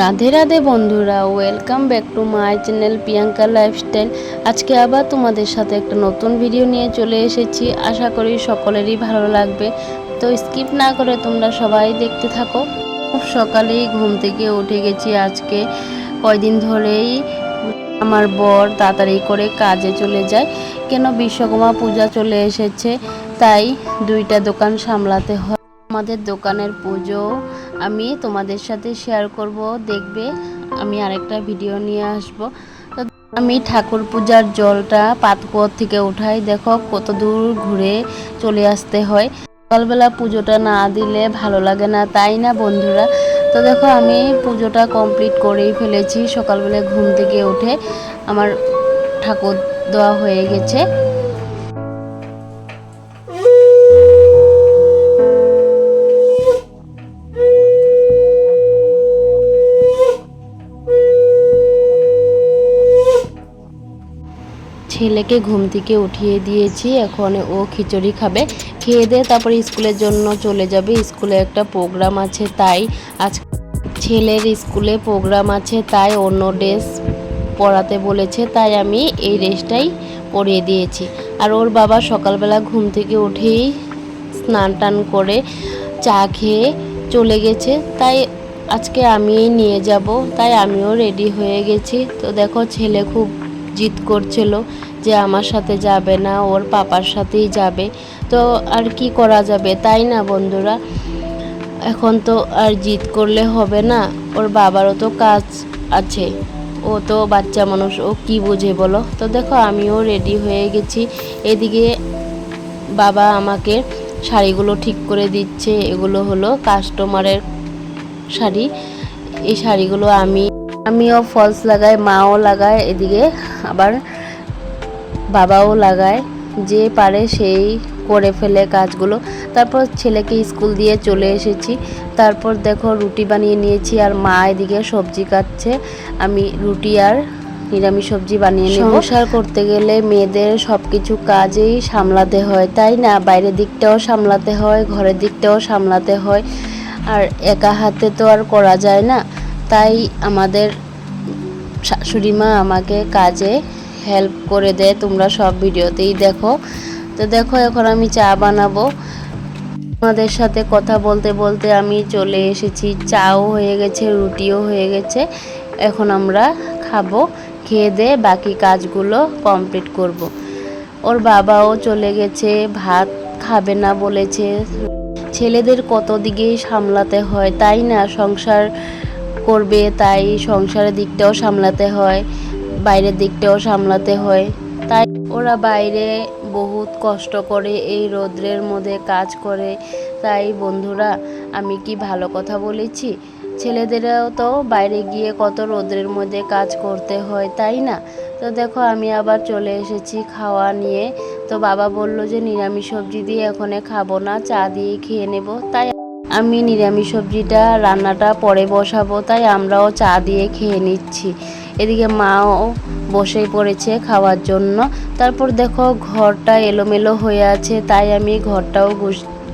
রাধে রাধে বন্ধুরা welcome back to my channel Priyanka lifestyle আজকে আবার তোমাদের সাথে একটা নতুন ভিডিও নিয়ে চলে এসেছি। আশা করি সকলেরই ভালো লাগবে। তো স্কিপ না করে তোমরা সবাই দেখতে থাকো। খুব সকালেই ঘুম থেকে উঠে গেছি আজকে। কয়দিন ধরেই আমার বর তাড়াতাড়ি করে কাজে চলে যায়। কেন বিশ্বকর্মা পূজা চলে এসেছে, তাই দুইটা দোকান সামলাতে হয়। আমাদের দোকানের পুজো আমি তোমাদের সাথে শেয়ার করব, দেখবে আমি আরেকটা ভিডিও নিয়ে আসব। তো আমি ঠাকুর পূজার জলটা পাতকুয়োর থেকে উঠাই। দেখো কত দূর ঘুরে চলে আসতে হয়। সকালবেলা পুজোটা না দিলে ভালো লাগে না, তাই না বন্ধুরা? তো দেখো আমি পুজোটা কমপ্লিট করেই ফেলেছি। সকালবেলা ঘুম থেকে উঠে আমার ঠাকুর দেওয়া হয়ে গেছে। ছেলেকে ঘুম থেকে উঠিয়ে দিয়েছি, এখন ও খিচুড়ি খাবে। খেয়ে দিয়ে তারপরে স্কুলের জন্য চলে যাবে। স্কুলে একটা প্রোগ্রাম আছে, তাই আজ ছেলের স্কুলে প্রোগ্রাম আছে, তাই অন্য ড্রেস পড়াতে বলেছে, তাই আমি এই ড্রেসটাই পরিয়ে দিয়েছি। আর ওর বাবা সকালবেলা ঘুম থেকে উঠেই স্নান টান করে চা খেয়ে চলে গেছে। তাই আজকে আমিই নিয়ে যাব, তাই আমিও রেডি হয়ে গেছি। তো দেখো, ছেলে খুব জিদ করছিল যে আমার সাথে যাবে না, ওর পাপার সাথেই যাবে। তো আর কি করা যাবে? তাই না বন্ধুরা? এখন তো আর জিদ করলে হবে না। ওর বাবারও তো কাজ আছে। ও তো বাচ্চা মানুষ, ও কি বুঝে বলো? তো দেখো, আমিও রেডি হয়ে গেছি। এদিকে বাবা আমাকে শাড়িগুলো ঠিক করে দিচ্ছে। এগুলো হলো কাস্টমারের শাড়ি। এই শাড়িগুলো আমি আমিও ফলস লাগাই, মাও লাগায়, এদিকে আবার বাবাও লাগায়, যে পারে সেই করে ফেলে কাজগুলো। তারপর ছেলেকে স্কুল দিয়ে চলে এসেছি। তারপর দেখো রুটি বানিয়ে নিয়েছি আর মা এদিকে সবজি কাটছে। আমি রুটি আর নিরামিষ সবজি বানিয়ে নেব। সংসার করতে গেলে মেয়েদের সব কিছু কাজেই সামলাতে হয়, তাই না? বাইরের দিকটাও সামলাতে হয়, ঘরের দিকটাও সামলাতে হয়। আর একা হাতে তো আর করা যায় না। তাই আমাদের শাশুড়ি মা আমাকে কাজে হেল্প করে দেয়। তোমরা সব ভিডিওতেই দেখো। তো দেখো, এখন আমি চা বানাবো। তোমাদের সাথে কথা বলতে বলতে আমি চলে এসেছি। চাও হয়ে গেছে, রুটিও হয়ে গেছে। এখন আমরা খাব, খেয়ে দিয়ে বাকি কাজগুলো কমপ্লিট করব। ওর বাবাও চলে গেছে, ভাত খাবে না বলেছে। ছেলেদের কত দিকেই সামলাতে হয়, তাই না? সংসার করবে, তাই সংসারের দিকটাও সামলাতে হয়, বাইরের দিকটাও সামলাতে হয়। তাই ওরা বাইরে বহুত কষ্ট করে এই রৌদ্রের মধ্যে কাজ করে। তাই বন্ধুরা, আমি কি ভালো কথা বলেছি? ছেলেদেরও তো বাইরে গিয়ে কত রৌদ্রের মধ্যে কাজ করতে হয়, তাই না? তো দেখো, আমি আবার চলে এসেছি খাওয়া নিয়ে। তো বাবা বলল যে, নিরামিষ সবজি দিয়ে এখনে খাব না, চা দিয়ে খেয়ে নেব। তাই আমি নিরামিষ সবজিটা, রান্নাটা পরে বসাবো, তাই আমরাও চা দিয়ে খেয়ে নিচ্ছি। এদিকে মাও বসেই পড়েছে খাওয়ার জন্য। তারপর দেখো ঘরটা এলোমেলো হয়ে আছে, তাই আমি ঘরটাও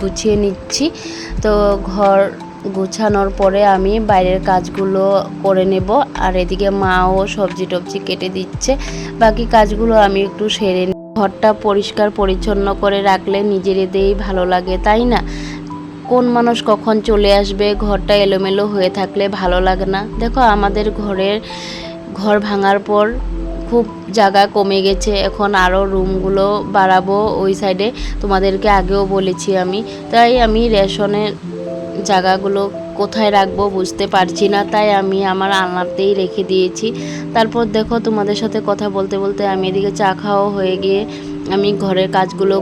গুছিয়ে নিচ্ছি। তো ঘর গুছানোর পরে আমি বাইরের কাজগুলো করে নেব, আর এদিকে মাও সবজি টবজি কেটে দিচ্ছে। বাকি কাজগুলো আমি একটু সেরে ঘরটা পরিষ্কার পরিচ্ছন্ন করে রাখলে নিজেরদেরই ভালো লাগে, তাই না? কোন মানুষ কখন চলে আসবে, ঘরটা এলোমেলো হয়ে থাকলে ভালো লাগে না। দেখো, আমাদের ঘরের ঘর ভাঙার পর খুব জায়গা কমে গেছে। এখন আরও রুমগুলো বাড়াবো ওই সাইডে তোমাদেরকে আগেও বলেছি আমি। তাই আমি রেশনের জায়গাগুলো কোথায় রাখব বুঝতে পারছি না। তাই আমি আমার আলনাতেই রেখে দিয়েছি। তারপর দেখো, তোমাদের সাথে কথা বলতে বলতে আমি এদিকে চা খাওয়া হয়ে গিয়ে আমি ঘরের কাজগুলো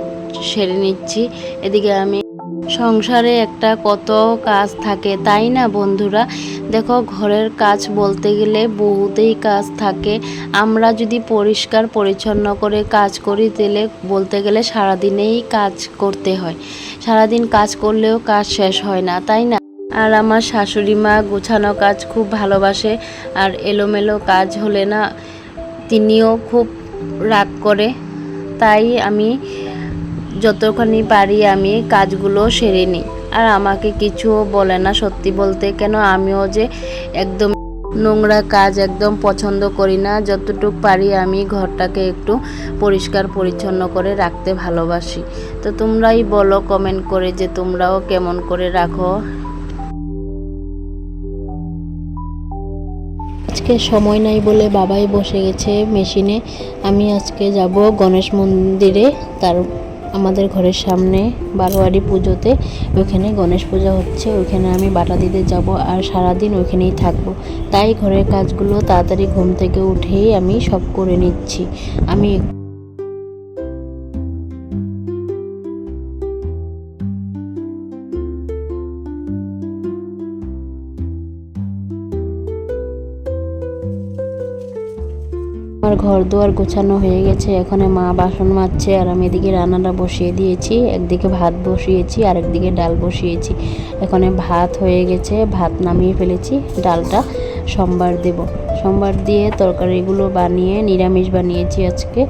সেরে নিচ্ছি। এদিকে আমি সংসারে একটা কত কাজ থাকে, তাই না বন্ধুরা? দেখো, ঘরের কাজ বলতে গেলে বহুতেই কাজ থাকে। আমরা যদি পরিষ্কার, পরিচ্ছন্ন করে কাজ করি, তাহলে বলতে গেলে সারাদিনেই কাজ করতে হয়। সারাদিন কাজ করলেও কাজ শেষ হয় না, তাই না? আর আমার শাশুড়ি মা গোছানো কাজ খুব ভালোবাসে, আর এলোমেলো কাজ হলে না, তিনিও খুব রাগ করে। তাই আমি যতখানি পারি আমি কাজগুলো সেরে নিই। আর আমাকে কিছুও বলে না, সত্যি বলতে কেন আমিও যে একদম নোংরা কাজ একদম পছন্দ করি না, যতটুক পারি আমি ঘরটাকে একটু পরিষ্কার পরিচ্ছন্ন করে রাখতে ভালোবাসি। তো তোমরাই বলো কমেন্ট করে যে তোমরাও কেমন করে রাখো। আজকে সময় নাই বলে বাবাই বসে গেছে মেশিনে। আমি আজকে যাব গণেশ মন্দিরে, তার আমাদের ঘরের সামনে বারোয়ারি পুজোতে ওইখানে গণেশ পূজা হচ্ছে, ওইখানে আমি বাটা দিতে যাব আর সারাদিন ওইখানেই থাকব। তাই ঘরের কাজগুলো তাড়াতাড়ি ঘুম থেকে উঠেই আমি সব করে নিচ্ছি। আমি ঘর দুয়ার গোছানো হয়ে গেছে। এখানে মা বাসন মাজছে আর আমি এদিকে রান্নাটা বসিয়ে দিয়েছি। একদিকে ভাত বসিয়েছি আর একদিকে ডাল বসিয়েছি। এখানে ভাত হয়ে গেছে, ভাত নামিয়ে ফেলেছি। ডালটা সোমবার দেব। সোমবার দিয়ে তরকারিগুলো বানিয়ে নিরামিষ বানিয়েছি আজকে।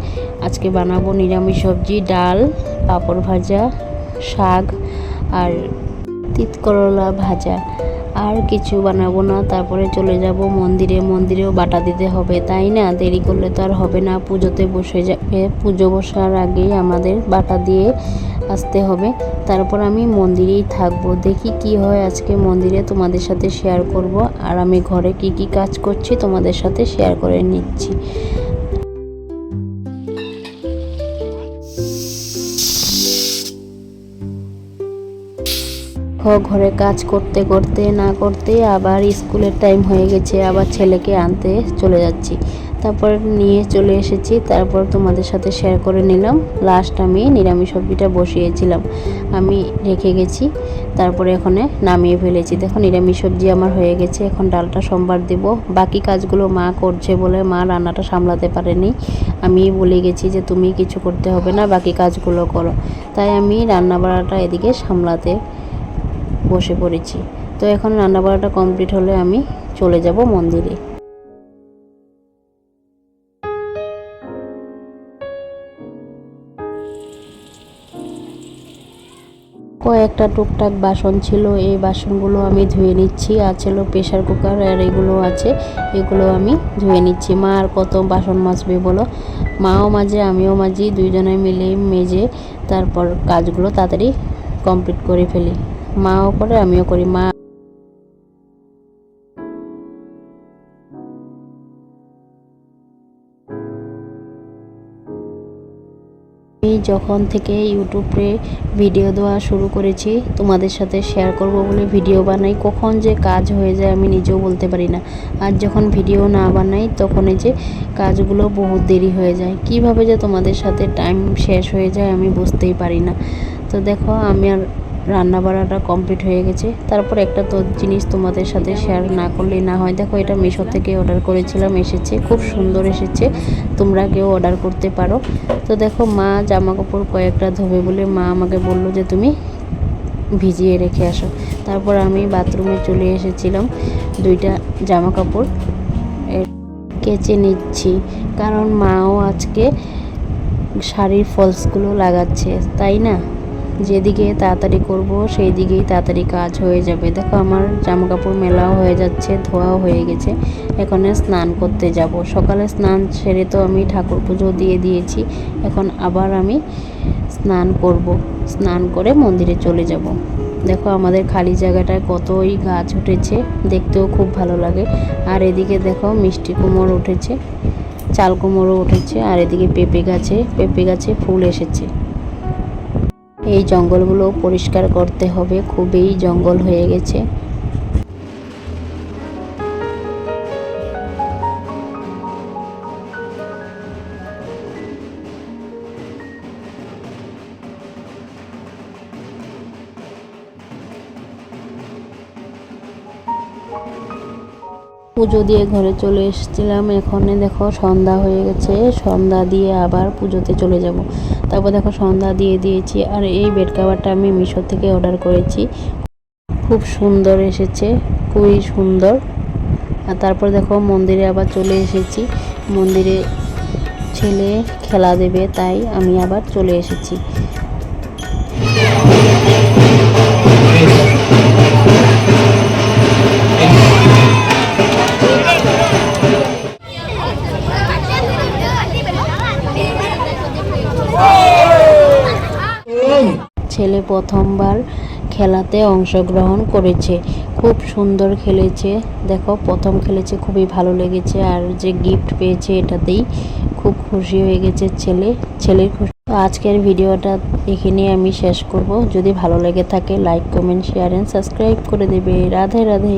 আজকে বানাবো নিরামিষ সবজি, ডাল, পাঁপড় ভাজা, শাক আর তিত করলা ভাজা। আর কিছু বানাবো না, তারপরে চলে যাব মন্দিরে। মন্দিরেও বাটা দিতে হবে, তাই না? দেরি করলে তো আর হবে না। পুজোতে বসে যাবে পুজো বসার আগেই আমাদের বাটা দিয়ে আসতে হবে। তারপর আমি মন্দিরেই থাকব। দেখি কি হয় আজকে মন্দিরে তোমাদের সাথে শেয়ার করব। আর আমি ঘরে কি কি কাজ করছি তোমাদের সাথে শেয়ার করে নিচ্ছি। হ- ঘরে কাজ করতে করতে না করতে আবার স্কুলের টাইম হয়ে গেছে, আবার ছেলেকে আনতে চলে যাচ্ছি। তারপর নিয়ে চলে এসেছি, তারপর তোমাদের সাথে শেয়ার করে নিলাম। লাস্ট আমি নিরামিষ সবজিটা বসিয়েছিলাম। আমি রেখে গেছি, তারপরে এখানে নামিয়ে ফেলেছি। দেখো, নিরামিষ সবজি আমার হয়ে গেছে, এখন ডালটা সোমবার দেব। বাকি কাজগুলো মা করছে বলে মা রান্নাটা সামলাতে পারেনি। আমি বলে গেছি যে তুমি কিছু করতে হবে না, বাকি কাজগুলো করো। তাই আমি রান্না বাড়াটা এদিকে সামলাতে বসে পড়েছি। তো এখন রান্নাবাড়াটা কমপ্লিট হলে আমি চলে যাব মন্দিরে। কয়েকটা টুকটাক বাসন ছিল, এই বাসনগুলো আমি ধুয়ে নিচ্ছি। আর ছিল প্রেশার কুকার আর এগুলো আছে, এগুলো আমি ধুয়ে নিচ্ছি। মা আর কত বাসন মাজবে বলো? মাও মাঝে আমিও মাঝি দুইজনে মিলে মেজে তারপর কাজগুলো তাড়াতাড়ি কমপ্লিট করে ফেলি। মাও করে, আমিও করি, মা। আমি যখন থেকে ইউটিউবে ভিডিও দেওয়া শুরু করেছি, তোমাদের সাথে শেয়ার করব বলে ভিডিও বানাই, কখন যে কাজ হয়ে যায় আমি নিজেও বলতে পারি না। আর যখন ভিডিও না বানাই তখন এই যে কাজগুলো বহুত দেরি হয়ে যায়। কীভাবে যে তোমাদের সাথে টাইম শেষ হয়ে যায় আমি বুঝতেই পারি না। তো দেখো, আমি আর রান্না বাড়াটা কমপ্লিট হয়ে গেছে। তারপর একটা তো জিনিস তোমাদের সাথে শেয়ার না করলে না হয়। দেখো, এটা মিশো থেকে অর্ডার করেছিলাম, এসেছে, খুব সুন্দর এসেছে। তোমরা কেউ অর্ডার করতে পারো। তো দেখো, মা জামা কাপড় কয়েকটা ধোবে বলে মা আমাকে বলল যে, তুমি ভিজিয়ে রেখে আসো। তারপর আমি বাথরুমে চলে এসেছিলাম দুইটা জামা কাপড় কেচে নিচ্ছি। কারণ মাও আজকে শাড়ির ফলসগুলো লাগাচ্ছে, তাই না? যেদিকে তাড়াতাড়ি করব সেই দিকেই তাড়াতাড়ি কাজ হয়ে যাবে। দেখো, আমার জামা কাপড় মেলাও হয়ে যাচ্ছে, ধোয়াও হয়ে গেছে। এখানে স্নান করতে যাব। সকালে স্নান সেরে তো আমি ঠাকুর পুজো দিয়ে দিয়েছি। এখন আবার আমি স্নান করব। স্নান করে মন্দিরে চলে যাব। দেখো, আমাদের খালি জায়গাটায় কতই গাছ উঠেছে, দেখতেও খুব ভালো লাগে। আর এদিকে দেখো, মিষ্টি কুমড় উঠেছে, চাল কুমড়ো উঠেছে, আর এদিকে পেঁপে গাছে পেঁপে গাছে ফুল এসেছে। এই জঙ্গলগুলো পরিষ্কার করতে হবে। খুবই জঙ্গল হয়ে গেছে। পুজো দিয়ে ঘরে চলে এসেছিলাম। এখানে দেখো সন্ধ্যা হয়ে গেছে। সন্ধ্যা দিয়ে আবার পুজোতে চলে যাব। তারপর দেখো সন্ধ্যা দিয়ে দিয়েছি আর এই বেড কাভারটা আমি মিশো থেকে অর্ডার করেছি। খুব সুন্দর এসেছে, খুবই সুন্দর। আর তারপর দেখো মন্দিরে আবার চলে এসেছি। মন্দিরে ছেলে খেলা দেবে, তাই আমি আবার চলে এসেছি। ছেলে প্রথমবার খেলাতে অংশগ্রহণ করেছে। খুব সুন্দর খেলেছে। দেখো, প্রথম খেলেছে, খুবই ভালো লেগেছে আর যে গিফট পেয়েছে এটাতেই খুব খুশি হয়ে গেছে ছেলে, ছেলের খুশি। তো আজকের ভিডিওটা এখানে আমি শেষ করব। যদি ভালো লেগে থাকে like comment share and subscribe করে দেবে। রাধে রাধে।